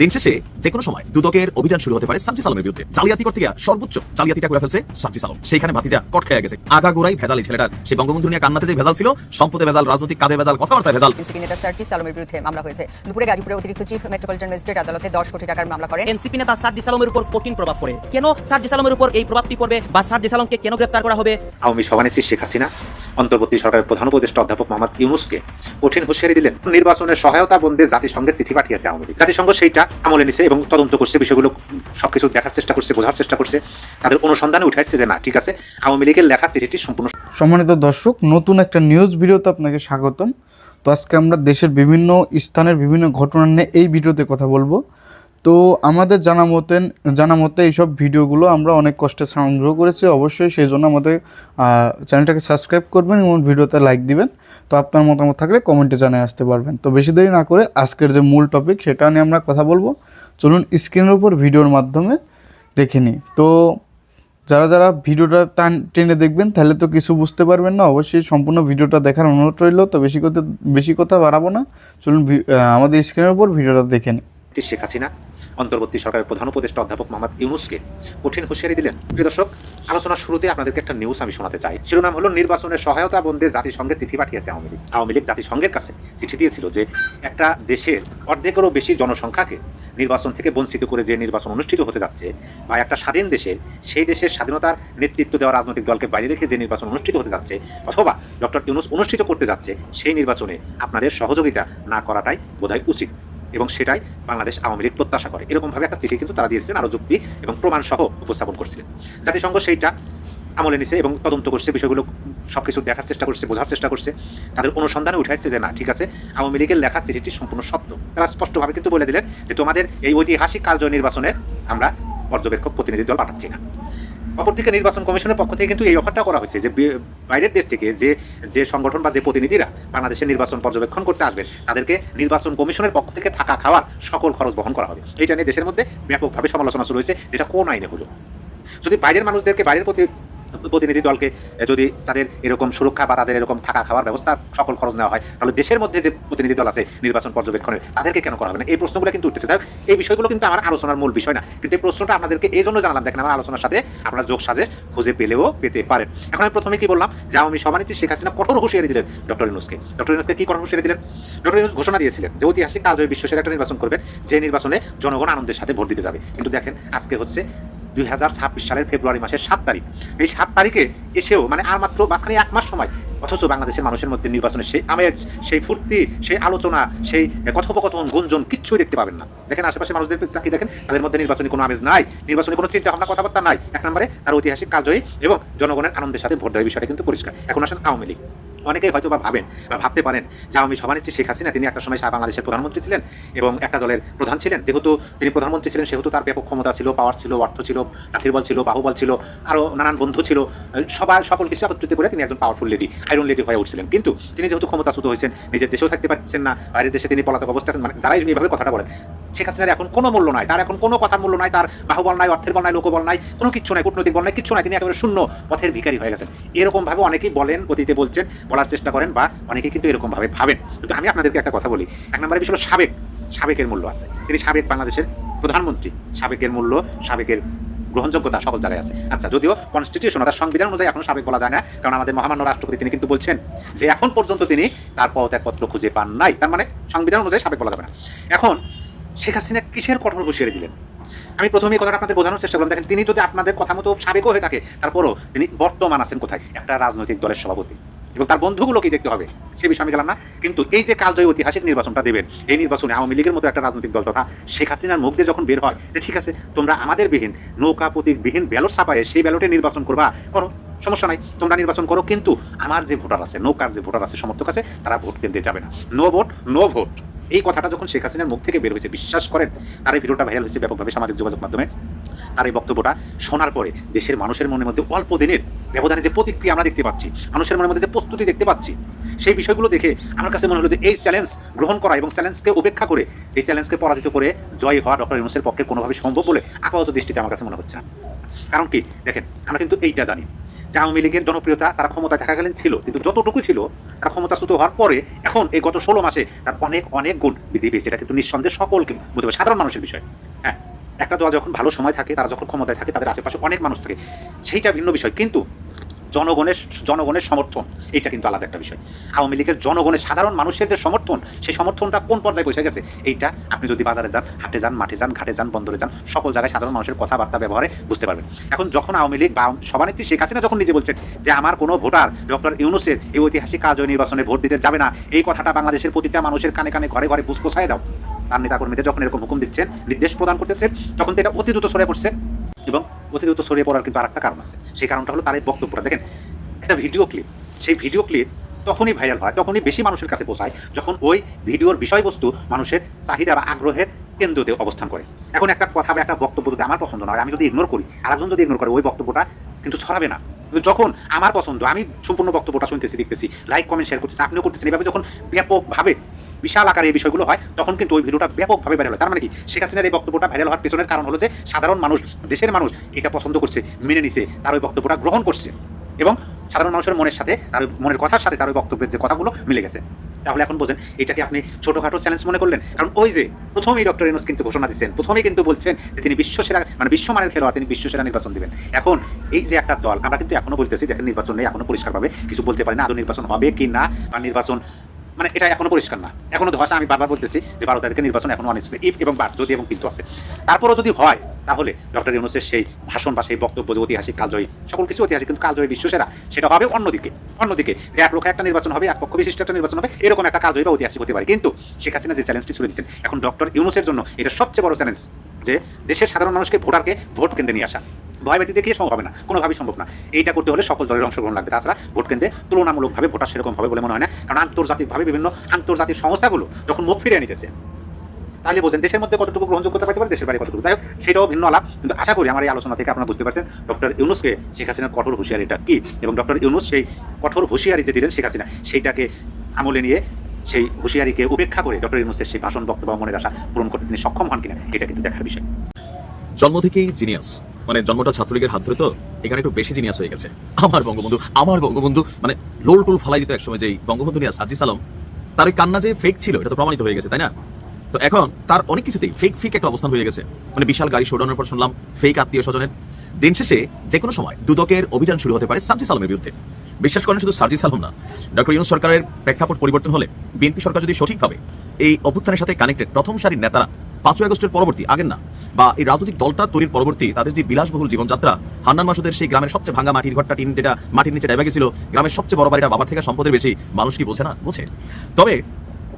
দিন শেষে যে কোনো সময় দুদকের অভিযান শুরু হতে পারে সাবজি সালামের বিরুদ্ধে। জালিয়াতি করতে গিয়া সর্বোচ্চ জালিয়াতিটা করে ফেলছে সাবজি সালাম। সেইখানে ভাতিজা কট খেয়ে গেছে। আগাগোড়াই ভেজাল এই ছেলেটার। সে বঙ্গবন্ধু নিয়ে কান্নাতে যে ভেজাল ছিল সম্পদে ভেজাল রাজনৈতিক কাজে ভেজাল কথাবার্তায় ভেজাল। এনসিপি নেতা সার্জি সালমের বিরুদ্ধে মামলা হয়েছে। দুপুরে গাজীপুরের অতিরিক্ত চিফ মেট্রোপলিটন ম্যাজিস্ট্রেট আদালতে দশ কোটি টাকার মামলা করেন। এনসিপি নেতা সার্জি সালমের উপর কঠিন প্রভাব পড়ে। কেন সার্জি সালমের উপর এই প্রভাবটি পড়বে বা সার্জি সালমকে কেন গ্রেপ্তার করা হবে? আওয়ামী সভানেত্রী শেখ হাসিনা অন্তর্বর্তী সরকারের প্রধান উপদেষ্টা অধ্যাপক মোহাম্মদ ইউনুসকে কঠিন হুঁশিয়ারি দিলেন। নির্বাচনের সহায়তা বন্ধে জাতিসংঘের চিঠি পাঠিয়েছে আওয়ামী লীগ। জাতিসংঘ সেইটা আমলে নিছে এবং তদন্ত করছে, বিষয়গুলো সবকিছু দেখার চেষ্টা করছে, বোঝার চেষ্টা করছে। তাদের অনুসন্ধানে উঠাইছে যে, না, ঠিক আছে, আওয়ামী লীগের লেখা চিঠিটি সম্পূর্ণ সম্মানিত দর্শক, নতুন একটা নিউজ ভিডিওতে আপনাকে স্বাগতম। তো আজকে আমরা দেশের বিভিন্ন স্থানের বিভিন্ন ঘটনা নিয়ে এই ভিডিওতে কথা বলব। তো আমাদের জানা মতেন, জানা মতে এইসব ভিডিওগুলো আমরা অনেক কষ্টে সংগ্রহ করেছি। অবশ্যই সেই জন্য আমাদের চ্যানেলটাকে সাবস্ক্রাইব করবেন এবং ভিডিওতে লাইক দিবেন। তো আপনার মতামত থাকলে কমেন্টে জানিয়ে আসতে পারবেন। তো বেশি দেরি না করে আজকের যে মূল টপিক সেটা নিয়ে আমরা কথা বলব। চলুন স্ক্রিনের উপর ভিডিওর মাধ্যমে দেখে নিই। তো যারা যারা ভিডিওটা টান, টেনে দেখবেন, তাহলে তো কিছু বুঝতে পারবেন না। অবশ্যই সম্পূর্ণ ভিডিওটা দেখার অনুরোধ রইল, তো বেশি কথা বেশি কথা বাড়াবো না। চলুন আমাদের স্ক্রিনের উপর ভিডিওটা দেখে নিই। শেখ হাসিনা অন্তর্বর্তী সরকারের প্রধান উপদেষ্টা অধ্যাপক মোহাম্মদ ইউনুসকে কঠিন হুঁশিয়ারি দিলেন। প্রিয় দর্শক, আলোচনার শুরুতে আপনাদেরকে একটা নিউজ আমি শোনাতে চাই। শিরোনাম হলো, নির্বাচনের সহায়তা বন্ধে জাতিসংঘে চিঠি পাঠিয়েছে আওয়ামী লীগ। আওয়ামী লীগ জাতিসংঘের কাছে চিঠি দিয়েছিল যে, একটা দেশের অর্ধেকেরও বেশি জনসংখ্যাকে নির্বাচন থেকে বঞ্চিত করে যে নির্বাচন অনুষ্ঠিত হতে যাচ্ছে, বা একটা স্বাধীন দেশের সেই দেশের স্বাধীনতার নেতৃত্ব দেওয়া রাজনৈতিক দলকে বাইরে রেখে যে নির্বাচন অনুষ্ঠিত হতে যাচ্ছে, অথবা ডক্টর ইউনুস অনুষ্ঠিত করতে যাচ্ছে, সেই নির্বাচনে আপনাদের সহযোগিতা না করাটাই বোধহয় উচিত। এবং সেটাই বাংলাদেশ আওয়ামী লীগ প্রত্যাশা করে। এরকমভাবে একটা চিঠি কিন্তু তারা দিয়েছিলেন, আরও যুক্তি এবং প্রমাণ সহ উপস্থাপন করছিলেন। জাতিসংঘ সেইটা আমলে নিছে এবং তদন্ত করছে, বিষয়গুলো সব কিছু দেখার চেষ্টা করছে, বোঝার চেষ্টা করছে। তাদের অনুসন্ধানে উঠে আসছে যে, না, ঠিক আছে, আওয়ামী লীগের লেখা চিঠিটি সম্পূর্ণ সত্য। তারা স্পষ্টভাবে কিন্তু বলে দিলেন যে, তোমাদের এই ঐতিহাসিক কালজয় নির্বাচনে আমরা পর্যবেক্ষক প্রতিনিধি দল পাঠাচ্ছি না। অপরদিকে নির্বাচন কমিশনের পক্ষ থেকে কিন্তু এই অফারটা করা হয়েছে যে বাইরের দেশ থেকে যে যে সংগঠন বা যে প্রতিনিধিরা বাংলাদেশের নির্বাচন পর্যবেক্ষণ করতে আসবেন, তাদেরকে নির্বাচন কমিশনের পক্ষ থেকে থাকা খাওয়ার সকল খরচ বহন করা হবে। এটা নিয়ে দেশের মধ্যে ব্যাপকভাবে সমালোচনা শুরু হয়েছে, যেটা কোন আইনে হলো যদি বাইরের মানুষদেরকে, বাইরের প্রতি প্রতিনিধি দলকে যদি তাদের এরকম সুরক্ষা বা তাদের এরকম থাকা খাওয়ার ব্যবস্থা সকল খরচ নেওয়া হয়, তাহলে দেশের মধ্যে যে প্রতিনিধি দল আছে নির্বাচন পর্যবেক্ষণের তাদেরকে কেন করা হবে না? এই প্রশ্নগুলো কিন্তু উঠতেছে। যাই এই বিষয়গুলো কিন্তু আমার আলোচনার মূল বিষয় না। কিন্তু এই প্রশ্নটা আপনাদেরকে এই জন্য জানালাম। দেখেন, আমার আলোচনার সাথে আপনারা যোগ সাজেশ খুঁজে পেলেও পেতে পারেন। এখন আমি প্রথমে কি বললাম? যে আওয়ামী সভানেত্রী শেখ হাসিনা কঠোর হুঁশিয়ারি দিলেন ডক্টর ইউনুসকে। ডক্টর ইউনুসকে কি কঠোর হুঁশিয়ারি দিলেন? ডক্টর ইউনুস ঘোষণা দিয়েছিলেন যে ঐতিহাসিক কালজয়ী বিশ্বসের একটা নির্বাচন করবেন, যে নির্বাচনে জনগণ আনন্দের সাথে ভোট দিতে যাবে। কিন্তু দেখেন, আজকে হচ্ছে দুই হাজার ছাব্বিশ সালের ফেব্রুয়ারি মাসের সাত তারিখ। এই সাত তারিখে এসেও মানে আর মাত্র মাঝখানে এক মাস সময়, অথচ বাংলাদেশের মানুষের মধ্যে নির্বাচনের সেই আমেজ, সেই ফুর্তি, সেই আলোচনা, সেই কথোপকথন, গুঞ্জন কিচ্ছুই দেখতে পাবেন না। দেখেন আশেপাশে মানুষদের তাকিয়ে দেখেন, তাদের মধ্যে নির্বাচনী কোনো আমেজ নাই, নির্বাচনী কোনো চিন্তা ভাবনা, কথাবার্তা নাই। এক নম্বরে তার ঐতিহাসিক কালজয়ী এবং জনগণের আনন্দের সাথে ভোট দেওয়ার বিষয়টা কিন্তু পরিষ্কার। এখন আসেন আওয়ামী লীগ। অনেকেই হয়তো বা ভাবেন বা ভাবতে পারেন যে আওয়ামী সভানেত্রী শেখ হাসিনা, তিনি একটা সময় বাংলাদেশের প্রধানমন্ত্রী ছিলেন এবং একটা দলের প্রধান ছিলেন। যেহেতু তিনি প্রধানমন্ত্রী ছিলেন, সেহেতু তার ব্যাপক ক্ষমতা ছিল পাওয়ার ছিল, অর্থ ছিল লাঠির বল ছিল, বাহুবল ছিল আরও নানান বন্ধু ছিল, সবার, সকল কিছু একত্রিত করে তিনি একজন পাওয়ারফুল লেডি আয়রন লেডি হয়ে উঠছিলেন। কিন্তু তিনি যেহেতু ক্ষমতাচ্যুত হয়েছেন, নিজের দেশেও থাকতে পারছেন না, বাইরের দেশে তিনি পলাতক অবস্থা আছেন মানে যারাই এইভাবে কথাটা বলেন, শেখ হাসিনার এখন কোনো মূল্য নাই, তার এখন কোনো কথার মূল্য নাই, তার বাহুবল নাই, অর্থের বল নাই, লোকবল নাই, কোনো কিছু নাই, কূটনৈতিক বল নাই, কিছু নাই, তিনি একেবারে শূন্য পথের ভিখারি হয়ে গেছেন। এরকম ভাবে অনেকেই বলেন, অতীতে বলছেন বলার চেষ্টা করেন বা অনেকেই কিন্তু এরকম ভাবে ভাবেন। কিন্তু আমি আপনাদেরকে একটা কথা বলি। এক নম্বরে বিষয় হলো সাবেক, সাবেকের মূল্য আছে। তিনি সাবেক বাংলাদেশের প্রধানমন্ত্রী। সাবেকের মূল্য, সাবেকের গ্রহণযোগ্যতা সকল জায়গায় আছে। আচ্ছা যদিও কনস্টিটিউশন অর্থাৎ সংবিধান অনুযায়ী এখন সাবেক বলা যায় না, কারণ আমাদের মহামান্য রাষ্ট্রপতি তিনি কিন্তু বলছেন যে এখন পর্যন্ত তিনি তার পদত্যাগপত্র খুঁজে পান নাই। তার মানে সংবিধান অনুযায়ী সাবেক বলা যাবে না। এখন শেখ হাসিনা কিসের কঠোর হুঁশিয়ারি দিলেন? আমি প্রথমে কথাটা আপনাদের বোঝানোর চেষ্টা করলাম। দেখেন, তিনি যদি আপনাদের কথা মতো সাবেকও হয়ে থাকে, তারপরও তিনি বর্তমান আছেন কোথায়? একটা রাজনৈতিক দলের সভাপতি। এবং তার বন্ধুগুলো কি দেখতে হবে। সে বিষয়ে আমি গেলাম না। কিন্তু এই যে কালজয়ী ঐতিহাসিক নির্বাচনটা দেবেন, এই নির্বাচনে আওয়ামী লীগের মতো একটা রাজনৈতিক দল তথা শেখ হাসিনার মুখ দিয়ে যখন বের হয় যে, ঠিক আছে, তোমরা আমাদের বিহীন, নৌকা প্রতীক বিহীন ব্যালট ছাপায়ে সেই ব্যালটে নির্বাচন করবা, করো, সমস্যা নাই, তোমরা নির্বাচন করো। কিন্তু আমার যে ভোটার আছে, নৌকার যে ভোটার আছে, সমর্থক আছে, তারা ভোট কেন্দ্রে যাবে না। No vote no vote. এই কথাটা যখন শেখ হাসিনার মুখ থেকে বের হয়েছে, বিশ্বাস করেন, তার এই ভিডিওটা ভাইরাল হয়েছে ব্যাপকভাবে সামাজিক যোগাযোগ মাধ্যমে। তার এই বক্তব্যটা শোনার পরে দেশের মানুষের মনের মধ্যে অল্প দিনের ব্যবধানে যে প্রতিক্রিয়া আমরা দেখতে পাচ্ছি, মানুষের মনের মধ্যে যে প্রস্তুতি দেখতে পাচ্ছি, সেই বিষয়গুলো দেখে আমার কাছে মনে হলো যে এই চ্যালেঞ্জ গ্রহণ করা এবং চ্যালেঞ্জকে উপেক্ষা করে এই চ্যালেঞ্জকে পরাজিত করে জয় হওয়া ডক্টর ইউনুসের পক্ষে কোনোভাবে সম্ভব বলে আপাতত দৃষ্টিতে আমার কাছে মনে হচ্ছে না। কারণ কি? দেখেন, আমরা কিন্তু এইটা জানি যে আওয়ামী লীগের জনপ্রিয়তা তারা ক্ষমতায় থাকাকালীন ছিল, কিন্তু যতটুকু ছিল তারা ক্ষমতাচ্যুত হওয়ার পরে এখন এই গত ষোলো মাসে তার অনেক অনেক গুণ বৃদ্ধি পেয়েছে। এটা কিন্তু নিঃসন্দেহে সকলকে বলতে সাধারণ মানুষের বিষয়। হ্যাঁ একটা দল যখন ভালো সময় থাকে, তারা যখন ক্ষমতায় থাকে, তাদের আশেপাশে অনেক মানুষ থাকে, সেইটা ভিন্ন বিষয়। কিন্তু জনগণের জনগণের সমর্থন এটা কিন্তু আলাদা একটা বিষয়। আওয়ামী লীগের জনগণের সাধারণ মানুষের যে সমর্থন, সেই সমর্থনটা কোন পর্যায়ে পৌঁছে গেছে? এইটা আপনি যদি বাজারে যান, হাটে যান, মাঠে যান, ঘাটে যান, বন্দরে যান, সকল জায়গায় সাধারণ মানুষের কথাবার্তা, ব্যবহারে বুঝতে পারবেন। এখন যখন আওয়ামী লীগ বা সভানেত্রী শেখ হাসিনা যখন নিজে বলছেন যে আমার কোনো ভোটার ডক্টর ইউনুসের এই ঐতিহাসিক কাজয় নির্বাচনে ভোট দিতে যাবে না, এই কথাটা বাংলাদেশের প্রতিটা মানুষের কানে কানে, ঘরে ঘরে বুঝ পোষায় দাও। তার নেতাকর্মীদের যখন এরকম হুকুম দিচ্ছেন নির্দেশ প্রদান করতেছেন তখন তো এটা অতি দ্রুত সরে পড়ছে। এবং অতি দ্রুত ছড়িয়ে পড়ার কিন্তু আরেকটা কারণ আছে। সেই কারণটা হলো তার এই বক্তব্যটা। দেখেন, একটা ভিডিও ক্লিপ, সেই ভিডিও ক্লিপ তখনই ভাইরাল হয়, তখনই বেশি মানুষের কাছে পৌঁছায় যখন ওই ভিডিওর বিষয়বস্তু মানুষের চাহিদা বা আগ্রহের কেন্দ্রতে অবস্থান করে। এখন একটা কথা বা একটা বক্তব্য যদি আমার পছন্দ নয় আমি যদি ইগনোর করি, আরেকজন যদি ইগনোর করে, ওই বক্তব্যটা কিন্তু ছড়াবে না। কিন্তু যখন আমার পছন্দ, আমি সম্পূর্ণ বক্তব্যটা শুনতেছি, দেখতেছি লাইক কমেন্ট শেয়ার করতেছি, আপনিও করতেছেন। এভাবে যখন ব্যাপকভাবে বিশাল আকারে এই বিষয়গুলো হয়, তখন কিন্তু ওই ভিডিওটা ব্যাপকভাবে ভাইরাল হয়। তার মানে কি? শেখ হাসিনার এই বক্তব্যটা ভাইরাল হওয়ার পেছনের কারণ হলো যে, সাধারণ মানুষ, দেশের মানুষ এটা পছন্দ করছে, মেনে নিছে, তার ওই বক্তব্যটা গ্রহণ করছে এবং সাধারণ মানুষের মনের সাথে, তার মনের কথার সাথে তার ওই বক্তব্যের যে কথাগুলো মিলে গেছে। তাহলে এখন বোঝেন, এটাকে আপনি ছোটখাটো চ্যালেঞ্জ মনে করলেন? কারণ ওই যে প্রথমেই ডক্টর ইউনুস কিন্তু ঘোষণা দিচ্ছেন, প্রথমেই কিন্তু বলছেন যে তিনি বিশ্বসেরা মানে বিশ্বমানের খেলোয়াড়, তিনি বিশ্বসেরা নির্বাচন দেবেন। এখন এই যে একটা দল, আমরা কিন্তু এখনও বলতেছি, দেখেন নির্বাচন নেই, এখনও পরিষ্কারভাবে কিছু বলতে পারি না, আদৌ নির্বাচন হবে কি না, বা নির্বাচন মানে এটা এখনও পরিষ্কার না। এখনও ধোয়াশা আমি বারবার বলতেছি যে বারো তারিখে নির্বাচন এখনও অনিশ্চিত। ইফ এবং বার যদি এবং কিন্তু আছে। তারপরও যদি হয়, তাহলে ডক্টর ইউনুসের সেই ভাষণ বা সেই বক্তব্য যে ঐতিহাসিক কালজয়ী, সকল কিছু ঐতিহাসিক, কিন্তু কালজয়ী বিশ্বসেরা, সেটা হবে অন্যদিকে। অন্যদিকে, যে এক লক্ষ একটা নির্বাচন হবে, এক পক্ষ বিশিষ্ট একটা নির্বাচন হবে, এরকম একটা কালজয়ী বা ঐতিহাসিক হতে পারে। কিন্তু শেখ হাসিনা যে চ্যালেঞ্জটি ছুড়ে দিচ্ছেন এখন ডক্টর ইউনুসের জন্য এটা সবচেয়ে বড় চ্যালেঞ্জ যে দেশের সাধারণ মানুষকে ভোটারকে ভোট কেন্দ্রে নিয়ে আসা। ভয় ব্যতীত দেখিয়ে সম্ভব হবে না, কোনোভাবেই সম্ভব না। এইটা করতে হলে সকল দলের অংশগ্রহণ লাগবে। তাছাড়া ভোট কেন্দ্রে তুলনামূলকভাবে ভোটার সেরকম হবে বলে মনে হয় না। কারণ আন্তর্জাতিকভাবে বিভিন্ন আন্তর্জাতিক সংস্থাগুলো যখন মুখ ফিরিয়ে নিতেছে, তাহলে বোঝেন দেশের মধ্যে কতটুকু গ্রহণযোগ্যতা পাইতে পারে, দেশের বাইরে কতটুকু। যাই হোক, সেটাও ভিন্ন আলাপ। কিন্তু আশা করি আমার এই আলোচনা থেকে আপনারা বুঝতে পারছেন ডক্টর ইউনুসকে শেখ হাসিনার কঠোর হুঁশিয়ারিটা কি এবং ডক্টর ইউনুস সেই কঠোর হুঁশিয়ারি যে দিলেন শেখ হাসিনা, সেইটাকে আমলে নিয়ে সেই হুঁশিয়ারিকে উপেক্ষা করে ডক্টর ইউনুসের সেই ভাষণ, বক্তব্য, মনের আশা পূরণ করতে তিনি সক্ষম হন কিনা, এটা কিন্তু দেখার বিষয়। জন্ম থেকেই জিনিয়াস। মানে জন্মটা ছাত্রলীগের হাত ধরে তো, এখানে একটু বেশি জিনিয়াস হয়ে গেছে। আমার বঙ্গবন্ধু আমার বঙ্গবন্ধু মানে লোল টোল ফালাই দিত একসময় যে বঙ্গবন্ধু নিয়ে সাজি সালাম তার কান্না যে ফেক ছিল, এটা তো প্রমাণিত হয়ে গেছে, তাই না? তো এখন তার অনেক কিছুতেই ফেক ফেক একটা অবস্থান হয়ে গেছে। মানে বিশাল গাড়ি শোডানোর পর শুনলাম ফেক আত্মীয় স্বজনের। দিন শেষে যে কোনো সময় দুদকের অভিযান শুরু হতে পারে সার্জি সালামের বিরুদ্ধে। বিশ্বাস করেন শুধু সার্জি সালাম না, ডক্টর ইউনুস সরকারের প্রেক্ষাপট পরিবর্তন হলে বিএনপি সরকার যদি সঠিকভাবে এই অভ্যুত্থানের সাথে কানেক্টেড প্রথম সারির নেতারা পাঁচই আগস্টের পরবর্তী, আগের না, বা এই রাজনৈতিক দলটা তৈরির পরবর্তী, তাদের যে বিলাসবহুল জীবনযাত্রা, হান্নান মাসুদের সেই গ্রামের সবচেয়ে ভাঙা মাটির ঘরটা, টিন যেটা, মাটির নিচে ডেবে গেছিল, গ্রামের সবচেয়ে বড় বাড়িটা বাবার থেকে সম্পদের বেশি, মানুষ কি বোঝে না? বোঝে। তবে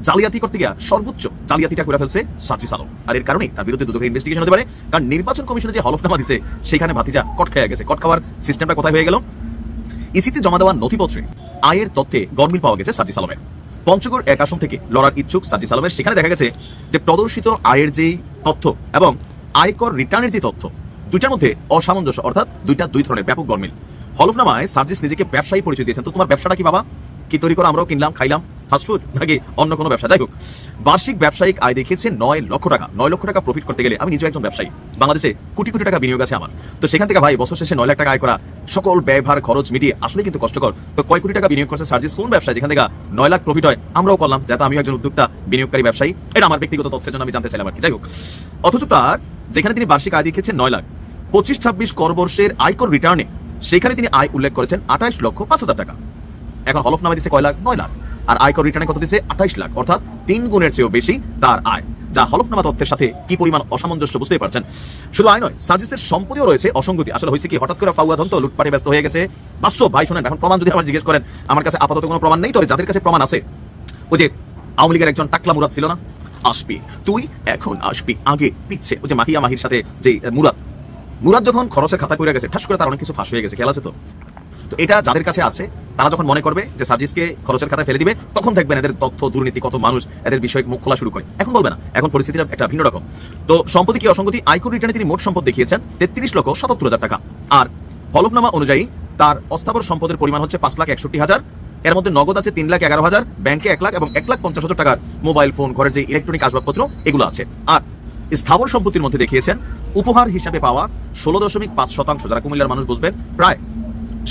জালিয়াতি করতে গিয়া সর্বোচ্চ জালিয়াতিটা করে ফেলছে সার্জি সালম। আর এর কারণেই তার বিরুদ্ধে দুদকের ইনভেস্টিগেশন হতে পারে। কারণ নির্বাচন কমিশনে যে হলফনামা দিছে, সেখানে ভাতিজা কট খেয়ে গেছে। কট খাওয়ার সিস্টেমটা কোথায় হয়ে গেল? ইসিতে জমা দেওয়া নথিপত্রে আয়ের তথ্যে গরমিল পাওয়া গেছে সার্জি সালমের। পঞ্চগড় এক আসন থেকে লড়ার ইচ্ছুক সাজি সালমের। সেখানে দেখা গেছে যে প্রদর্শিত আয়ের যেই তথ্য এবং আয়কর রিটার্নের যে তথ্য, দুইটার মধ্যে অসামঞ্জস্য, অর্থাৎ দুইটা দুই ধরনের ব্যাপক গরমিল হলফনামায় সার্জিস নিজেকে ব্যবসায়ী পরিচয় দিয়েছেন। তো তোমার ব্যবসাটা কি বাবা? কি তৈরি করে? আমরাও কিনলাম, খাইলাম। ফাস্টফুড নাকি অন্য কোনো ব্যবসা? যাই হোক, বার্ষিক ব্যবসায়িক আয় দেখিয়েছে নয় লক্ষ টাকা। নয় লক্ষ টাকা প্রফিট করতে গেলে আমি নিজে একজন ব্যবসায়ী। বাংলাদেশে কোটি কোটি টাকা বিনিয়োগ আছে আমার। তো সেখান থেকে ভাই, বছর শেষে নয় লাখ টাকা আয় করা সকল ব্যয়ভার, খরচ মিটিয়ে আসলে কিন্তু কষ্টকর। তো কয় কোটি টাকা বিনিয়োগ করছে সার্জিস? কোন ব্যবসায়? যেখান থেকে নয় লাখ প্রফিট হয়, আমরাও করলাম, যাতে আমিও একজন উদ্যোক্তা, বিনিয়োগকারী ব্যবসায়ী। এটা আমার ব্যক্তিগত তথ্যের জন্য আমি জানতে চাইলাম আর কি। যাই হোক, অথচ তার যেখানে তিনি বার্ষিক আয় দেখিয়েছেন নয় লাখ, পঁচিশ ছাব্বিশ কর বর্ষের আয়কর রিটার্নে সেখানে তিনি আয় উল্লেখ করেছেন আঠাশ লক্ষ পাঁচ হাজার টাকা। এখন হলফনামা দিচ্ছে কয় লাখ? নয় লাখ। আর আয়কর রিটার্নে কত দিচ্ছে আঠাইশ লাখ, অর্থাৎ তিন গুণের চেয়েও বেশি তার আয়, যা হলফনামা তথ্যের সাথে কি পরিমাণ অসামঞ্জস্য পারছেন? শুধু আয় নয় রয়েছে অসঙ্গতি আসলে হয়েছে কি, হঠাৎ করে লুটপাটে ব্যস্ত হয়ে গেছে। বাস্তব, ভাই, শোনেন, এখন প্রমাণ যদি আমার জিজ্ঞেস করেন, আমার কাছে আপাতত কোনো প্রমাণ নেই, তবে যাদের কাছে প্রমাণ আছে, ওই যে আওয়ামী লীগের একজন টাকলা মুরাদ ছিল না? আসবি, তুই এখন আসবি, আগে পিচ্ছে ওই যে মাহিয়া মাহির সাথে যে মুরাদ মুরাদ যখন খরচের খাতা করে গেছে, ঠাস করে তার অনেক কিছু ফাঁস হয়ে গেছে খেলা আছে তো? তো এটা যাদের কাছে আছে, তারা যখন মনে করবে যে সার্জিসকে খরচের খাতায় ফেলে দিবে, তখন দেখবেন এদের তথ্য, দুর্নীতি, কত মানুষ এদের বিষয়ে মুখ খোলা শুরু করে। এখন বলবে না। এখন পরিস্থিতিটা একটা ভিন্ন রকম। তো সম্পত্তি কি অসঙ্গতি? আয়কর রিটার্নে তিনি মোট সম্পদ দেখিয়েছেন তেত্রিশ লক্ষ সাতাত্তর হাজার টাকা। আর হলফনামা অনুযায়ী তার অস্থাবর সম্পদের পরিমাণ হচ্ছে পাঁচ লাখ একষট্টি হাজার। এর মধ্যে নগদ আছে তিন লাখ এগারো হাজার, ব্যাংকে এক লাখ এবং এক লাখ পঞ্চাশ হাজার টাকার মোবাইল ফোন, ঘরের যে ইলেকট্রনিক আসবাবপত্র, এগুলো আছে। আর স্থাবর সম্পত্তির মধ্যে দেখিয়েছেন, উপহার হিসাবে পাওয়া ষোলো দশমিক পাঁচ শতাংশ, যারা কুমিল্লার মানুষ বুঝবেন, প্রায়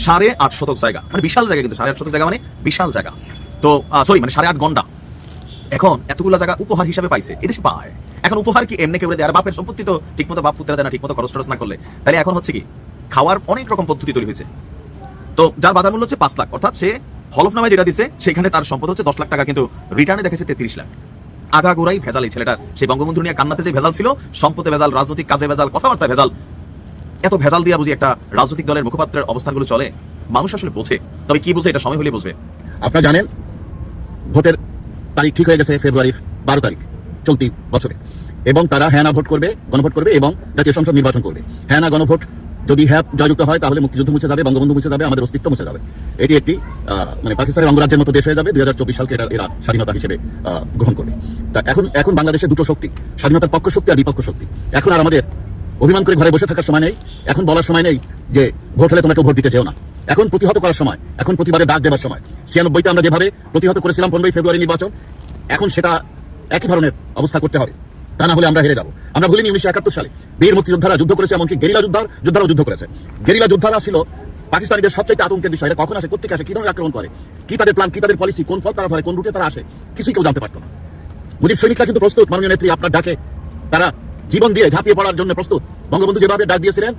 সাড়ে আট শতক জায়গা। মানে বিশাল জায়গা কিন্তু, সাড়ে আট শতক জায়গা মানে বিশাল জায়গা। তো সরি মানে সাড়ে আট ঘণ্টা। এখন এতগুলো জায়গা উপহার হিসাবে পাইছে, এদেশে পায়। এখন উপহার কি এমনি কেউ দেয় বাপের সম্পত্তি তো ঠিকমতো বাপ পুত্রা দেয় না, ঠিকমতো খরচ টরচ না করলে। তাহলে এখন হচ্ছে কি, খাওয়ার অনেক রকম পদ্ধতি তৈরি হয়েছে। তো যার বাজার মূল্য হচ্ছে পাঁচ লাখ, অর্থাৎ সে হলফনামায় যেটা দিছে, সেখানে তার সম্পদ হচ্ছে দশ লাখ টাকা, কিন্তু রিটার্নে দেখেছে তেত্রিশ লাখ। আগাগোড়াই ভেজাল এই ছেলেটার। সেই বঙ্গবন্ধু নিয়ে কান্নাতে যে ভেজাল ছিল, সম্পদে ভেজাল, রাজনৈতিক কাজে ভেজাল কথাবার্তা ভেজাল এত ভেজাল দিয়া বুঝি একটা রাজনৈতিক দলের মুখপাত্রের অবস্থানগুলো চলে? মানুষ আসলে বোঝে। তবে কি বুঝে এটা সময় হলে বুঝবে? আপনারা জানেন, ভোটের তারিখ ঠিক হয়ে গেছে ফেব্রুয়ারির বারো তারিখ, চলতি বছরে। এবং তারা হ্যাঁ না ভোট করবে, গণভোট করবে এবং জাতীয় সংসদ নির্বাচন করবে। হ্যাঁ না গণভোট যদি হ্যাঁ জয়যুক্ত হয়, তাহলে মুক্তিযুদ্ধ মুছে যাবে, বঙ্গবন্ধু মুছে যাবে, আমাদের অস্তিত্ব মুছে যাবে। এটি একটি মানে পাকিস্তানের অঙ্গরাজ্যের মতো দেশ হয়ে যাবে, দুই হাজার চব্বিশ সালকে এরা- এরা স্বাধীনতা হিসেবে গ্রহণ করবে। তা এখন এখন বাংলাদেশে দুটো শক্তি, স্বাধীনতার পক্ষ শক্তি আর বিপক্ষ শক্তি। এখন আর আমাদের অভিমান করে ঘরে বসে থাকার সময় নেই, এখন বলার সময় নেই যে ভোট হলে তোমরা কেউ ভোট দিতে যেও না। এখন প্রতিহত করার সময়, এখন প্রতিবাদে ডাক দেওয়ার সময়। ছিয়ানব্বইতে আমরা যেভাবে প্রতিহত করেছিলাম পনেরোই ফেব্রুয়ারি নির্বাচন, এখন সেটা একই ধরনের অবস্থা করতে হবে। তা না হলে আমরা হেরে যাব। আমরা ভুলিনি উনিশশো একাত্তর সালে। বীর মুক্তিযোদ্ধারা যুদ্ধ করেছে এমনকি গেরিলা যুদ্ধার, যোদ্ধারাও যুদ্ধ করেছে। গেরিলা যোদ্ধারা ছিল পাকিস্তানিদের সবচেয়ে আতঙ্কের বিষয়। এরা কখন আসে কোথেকে আসে, কি ধরনের আক্রমণ করে? কি তাদের প্ল্যান কি তাদের পলিসি কোন ফল তারা ধরে, কোন রুটে তারা আসে? কিছুই কেউ জানতে পারতো না। মুজিব সৈনিকরা কিন্তু প্রস্তুত মাননীয় নেত্রী, আপনার ডাকে তারা জীবন দিয়ে ঝাঁপিয়ে পড়ার জন্য প্রস্তুত। বঙ্গবন্ধু যেভাবে ডাক দিয়েছিলেন,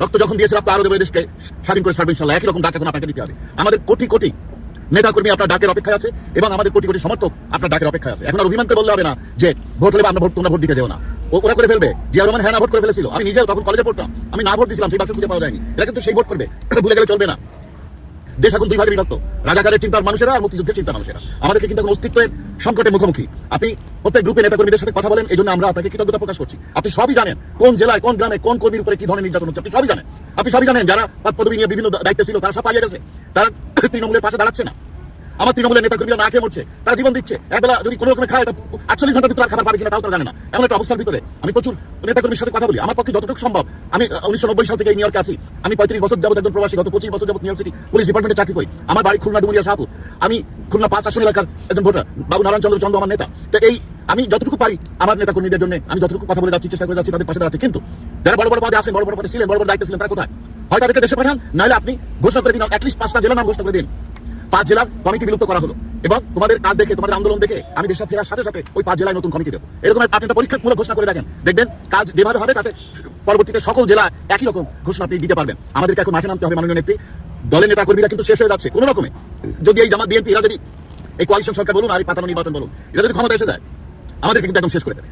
রক্ত যখন দিয়েছে, রক্ত আরও দেবে দেশকে স্বাধীন করে সার্ভিস একই রকম ডাক এখন আপনাকে দিতে হবে। আমাদের কোটি কোটি নেতা কর্মী আপনার ডাকের অপেক্ষায় আছে এবং আমাদের কোটি কোটি সমর্থক আপনার ডাকের অপেক্ষায় আছে। এখন অভিমানকে বললে হবে না যে ভোট হলে আমরা ভোট, তোমরা ভোট দিতে যাও না। ওরা করে ফেলবে। জিয়া রহমান হ্যাঁ ভোট করে ফেলেছিল। আমি নিজেও তখন কলেজে পড়তাম। আমি না ভোট দিয়েছিলাম, সেই বাক্স খুঁজে পাওয়া যায়নি। এরা কিন্তু সেই ভোট করবে। ভুলে গেলে চলবে না। দেশ এখন দুই ভাগে বিভক্ত। রাজাকারের চিন্তার মানুষেরা আর মুক্তিযুদ্ধের চিন্তার মানুষেরা। আমাদেরকে কিন্তু এখন অস্তিত্বের সংকটের মুখোমুখি। আপনি প্রত্যেক গ্রুপে নেতা কর্মীদের সাথে কথা বলেন এই জন্য আমরা আপনাকে কৃতজ্ঞতা প্রকাশ করছি। আপনি সবই জানেন কোন জেলায়, কোন গ্রামে, কোন কর্মীর উপরে কি ধরনের নির্যাতন হচ্ছে, আপনি সবই জানেন। আপনি সবই জানেন যারা পদ পদবি নিয়ে বিভিন্ন দায়িত্ব ছিল, তারা সব পালিয়ে গেছে। তারা তৃণমূলের পাশে দাঁড়াচ্ছে না। আমার তৃণমূলের নেতা কর্মীরা না খেয়ে মরছে, তারা জীবন দিচ্ছে। একবেলা যদি কোনো রকমে খায় আটচল্লিশ ঘণ্টার ভিতরে খাবার পাবে কিনা তাও তারা জানে না। এমন একটা অবস্থার ভিতরে আমি প্রচুর নেতা কর্মীর সাথে কথা বলি। আমার পক্ষে যতটুকু সম্ভব, আমি উনিশশো নব্বই সাল থেকে নিউ ইয়র্কে আছি। আমি পঁয়ত্রিশ বছর যাবত একজন প্রবাসী, গত পঁচিশ বছর যাবত নিউ ইয়র্ক সিটি পুলিশ ডিপার্টমেন্টে চাকরি করি। আমার বাড়ি খুলনা, ডুমুরিয়া, শাহপুর। আমি খুলনা পাঁচ আসন এলাকার একজন ভোটার, বাবু নারায়ণ চন্দ্র চন্দ্র আমার নেতা। তো এই, আমি যতটুকু পারি আমার নেতা কর্মীদের জন্য, আমি যতটুকু কথা বলে যাচ্ছি, চেষ্টা করে যাচ্ছি, তাদের পাশে দাঁড়াচ্ছি। কিন্তু যারা বড় বড় পদে আছেন, বড় বড় পদে ছিলেন, বড় বড় দায়িত্ব ছিলেন, তারা কোথায়? হয় তাদেরকে দেশে পাঠান, নাহলে আপনি ঘোষণা করে দিন, অ্যাটলিস্ট পাঁচটা জেলার নাম ঘোষণা করে দিন। পাঁচ জেলার কমিটি বিলুপ্ত করা হলো। এবং তোমাদের কাজ দেখে, তোমাদের আন্দোলন দেখে আমি দেশে ফেরার সাথে সাথে ওই পাঁচ জেলায় নতুন কমিটি দেবো। এরকম আপনি একটা পরীক্ষামূলক ঘোষণা করে দেখেন। দেখবেন কাজ যেভাবে হবে তাতে পরবর্তীতে সকল জেলা একই রকম ঘোষণা আপনি দিতে পারবেন। আমাদেরকে এখন মাঠে নামতে হবে মাননীয় নেত্রী। দলের নেতা কর্মীরা কিন্তু শেষ হয়ে যাচ্ছে কোনো রকমে। যদি এই জামাত, বিএনপি, এরা যদি এই কোয়ালিশন সরকার বলুন আর এই পাতানো নির্বাচন বলুন, এরা যদি ক্ষমতা এসে যায়, আমাদেরকে কিন্তু একদম শেষ করে দেবে।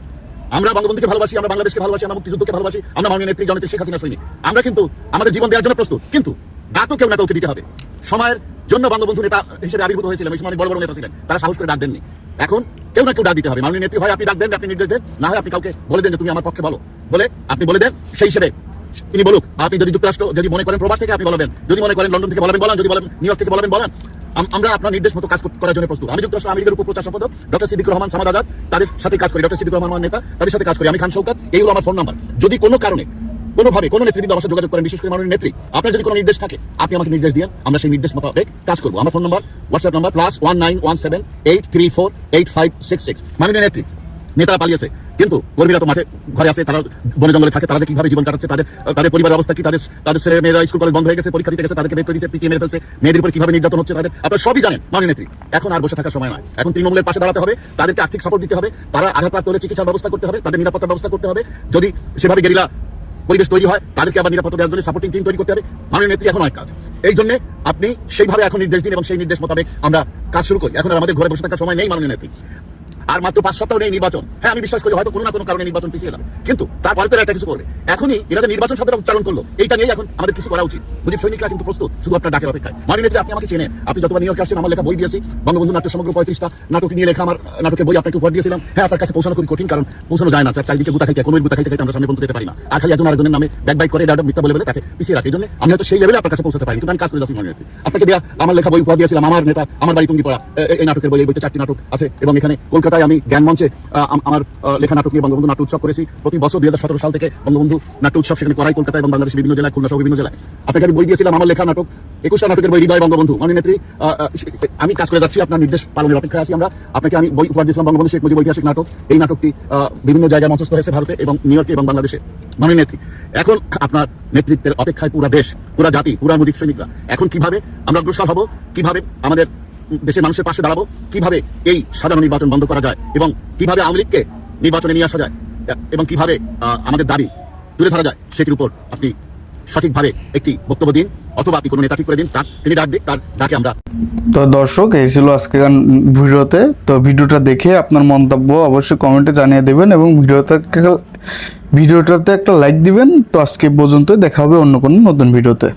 আমরা বঙ্গবন্ধুকে ভালোবাসি, আমরা বাংলাদেশকে ভালোবাসি, আমরা মুক্তিযুদ্ধকে ভালোবাসি, আমরা মাননীয় নেত্রী জনতা শেখ হাসিনা সৈনিক। আমরা কিন্তু আমাদের জীবন দেওয়ার জন্য প্রস্তুত। কিন্তু ডাকও কেউ না কাউকে দিতে হবে। সময়ের জন্য বঙ্গবন্ধু নেতা হিসেবে আবির্ভূত হয়েছিলেন, ওই সময় বড় বড় নেতা ছিলেন। তারা সাহস করে ডাক দেননি। এখন কেউ না কেউ ডাক দিতে হবে। মাননীয় নেত্রী, হয় আপনি ডাক দেন, আপনি নির্দেশ দেন, না হয় আপনি কাউকে বলে দেন যে তুমি আমার পক্ষে বলো। বলে আপনি বলে দেন, সেই হিসেবে তিনি বলুক, আপনি যদি যুক্তরাষ্ট্র যদি মনে করেন প্রবাস থেকে আপনি বলবেন, যদি মনে করেন লন্ডন থেকে বলবেন, বলেন, যদি বলেন নিউ ইয়র্ক থেকে বলবেন বলেন আমরা আপনার নির্দেশ মতো কাজ করার জন্য প্রস্তুত। আমি যুক্তরাষ্ট্র আমেরিকার উপপ্রচার সম্পাদক, ডক্টর সিদ্দিকুর রহমান সামাদ আজাদ, তাদের সাথে কাজ করি। ডক্টর সিদ্দিকুর রহমান নেতা, তাদের সাথে কাজ করি। আমি খান শৌকাত এই হলো আমার ফোন নাম্বার। যদি কোনো কারণে কোনোভাবে কোনো নেতৃবৃন্দ আমার সাথে যোগাযোগ করেন, বিশেষ করে মাননীয় নেত্রী। আপনার যদি কোনো নির্দেশ থাকে, আপনি আমাকে নির্দেশ দিন আমরা সেই নির্দেশ মোতাবেক কাজ করব। আমার phone number WhatsApp number plus one nine one seven eight three four eight five six six মাননীয় নেত্রী, নেতারা পালিয়েছে, কিন্তু কর্মীরা তো মাঠে, ঘরে আছে, তারা বনে জঙ্গলে থাকে, তারা কীভাবে জীবন কাটাচ্ছে, তাদের তাদের পরিবারের অবস্থা কি, তাদের তাদের ছেলে মেয়েরা স্কুল কলেজ বন্ধ হয়ে গেছে, পরীক্ষা দিতে গেছে, তাদেরকে বের দিয়েছে, পিটিয়ে মেরে ফেলছে, মেয়েদের উপর কীভাবে নির্যাতন হচ্ছে, তাদের, আপনারা সবই জানেন, মাননীয় নেত্রী। এখন আর বসে থাকার সময় নয়। এখন তৃণমূলের পাশে দাঁড়াতে হবে, তাদেরকে আর্থিক সাপোর্ট দিতে হবে, তারা আঘাতপ্রাপ্ত হলে চিকিৎসার ব্যবস্থা করতে হবে, তাদের নিরাপত্তার ব্যবস্থা করতে হবে। যদি সেভাবে গেরিলা পরিবেশ তৈরি হয়, তাদেরকে আবার নিরাপত্তা দেওয়ার জন্য সাপোর্টিং টিম তৈরি করতে হবে। মাননীয় নেত্রী এখন অনেক কাজ। এই জন্য আপনি সেইভাবে এখন নির্দেশ দিন এবং সেই নির্দেশ মোতাবেক আমরা কাজ শুরু করি। এখন আমাদের ঘরে বসে থাকার সময় নেই মাননীয় নেত্রী। আর মাত্র পাঁচ সপ্তাহ নেই নির্বাচন। হ্যাঁ আমি বিশ্বাস করি, হয়তো কোনো না কোনো কারণে নির্বাচন পিছিয়ে যাবে কিন্তু তারপরে তো একটা কিছু করবে। এখনই এরা যে নির্বাচন শব্দটা উচ্চারণ করল, এইটা নিয়ে এখন আমাদের কিছু করা উচিত। মুজিব সৈনিকরা কিন্তু প্রস্তুত, শুধু আপনার ডাকের অপেক্ষায়। মাননীয় নেত্রী, আপনি আমাকে চেনেন। আপনি যতবার নিউ ইয়র্কে আসছেন, আমার লেখা বই দিয়েছি। বঙ্গবন্ধু নাট্য সমগ্র পঁয়ত্রিশটা নাটক নিয়ে লেখা আমার নাটকের বই আপনাকে উপহার দিয়েছিলাম। হ্যাঁ আপনার কাছে পৌঁছানো খুবই কঠিন, কারণ পৌঁছানো যায় না। চার চারিদিকে গুতা খাইতে কোনো গুতা খাইতে খাইতে আমরা সামনে পৌঁছতে পারি না। আর খালি একজন আরেকজনের নামে ব্যাক বাইক করে এটা মিথ্যা বলে বলে তাকে পিছিয়ে রাখে। এই জন্য আমি হয়তো সেই লেভেলে আপনার কাছে পৌঁছতে পারি কিন্তু আমি কাজ করে যাচ্ছি নেত্রী। আপনাকে দেওয়া আমার লেখা বই উপহার দিয়েছিলাম, আমার নেতা, আমার বাড়ি টুঙ্গি পড়া এই নাটকের বই, এই বইতে চারটি নাটক আছে। এবং এখানে কলকাতা ঢাকায় আমি জ্ঞান মঞ্চে আমার লেখা নাটক নিয়ে বঙ্গবন্ধু নাট্য উৎসব করেছি। প্রতি বছর দুই সাল থেকে বঙ্গবন্ধু নাট্য উৎসব সেখানে করাই কলকাতা এবং বাংলাদেশের বিভিন্ন জেলায়, খুলনা সহ বিভিন্ন জেলায়। আপনাকে আমি বই দিয়েছিলাম, আমার লেখা নাটক, একুশটা নাটকের বই, হৃদয় বঙ্গবন্ধু। মাননীয় নেত্রী আমি কাজ করে যাচ্ছি, আপনার নির্দেশ পালনের অপেক্ষায় আছি আমরা। আপনাকে আমি বই উপহার দিয়েছিলাম বঙ্গবন্ধু শেখ মুজিব ঐতিহাসিক নাটক। এই নাটকটি বিভিন্ন জায়গায় মঞ্চস্থ হয়েছে ভারতে এবং নিউ ইয়র্কে এবং বাংলাদেশে। মাননীয় নেত্রী, এখন আপনার নেতৃত্বের অপেক্ষায় পুরা দেশ, পুরা জাতি, পুরা মুদিক সৈনিকরা। এখন কীভাবে আমরা অগ্রসর হব? কীভাবে আমাদের দেশের মানুষের পাশে দাঁড়াবো? কীভাবে এই সাধারণ নির্বাচন বন্ধ করা যায় এবং কীভাবে আওয়ামী লীগকে নির্বাচনে নিয়ে আসা যায়? এবং কীভাবে আমাদের দাবি তুলে ধরা যায়? সেটির উপর আপনি সঠিকভাবে একটি বক্তব্য দিন অথবা আপনি কোনো নেতা ঠিক করে দিন, তার তিনি ডাক তার ডাকে আমরা তো দর্শক, এই ছিল আজকে ভিডিওতে। তো ভিডিওটা দেখে আপনার মন্তব্য অবশ্যই কমেন্টে জানিয়ে দেবেন এবং ভিডিওতে ভিডিওটাতে একটা লাইক দিবেন। তো আজকে পর্যন্ত দেখা হবে অন্য কোনো নতুন ভিডিওতে।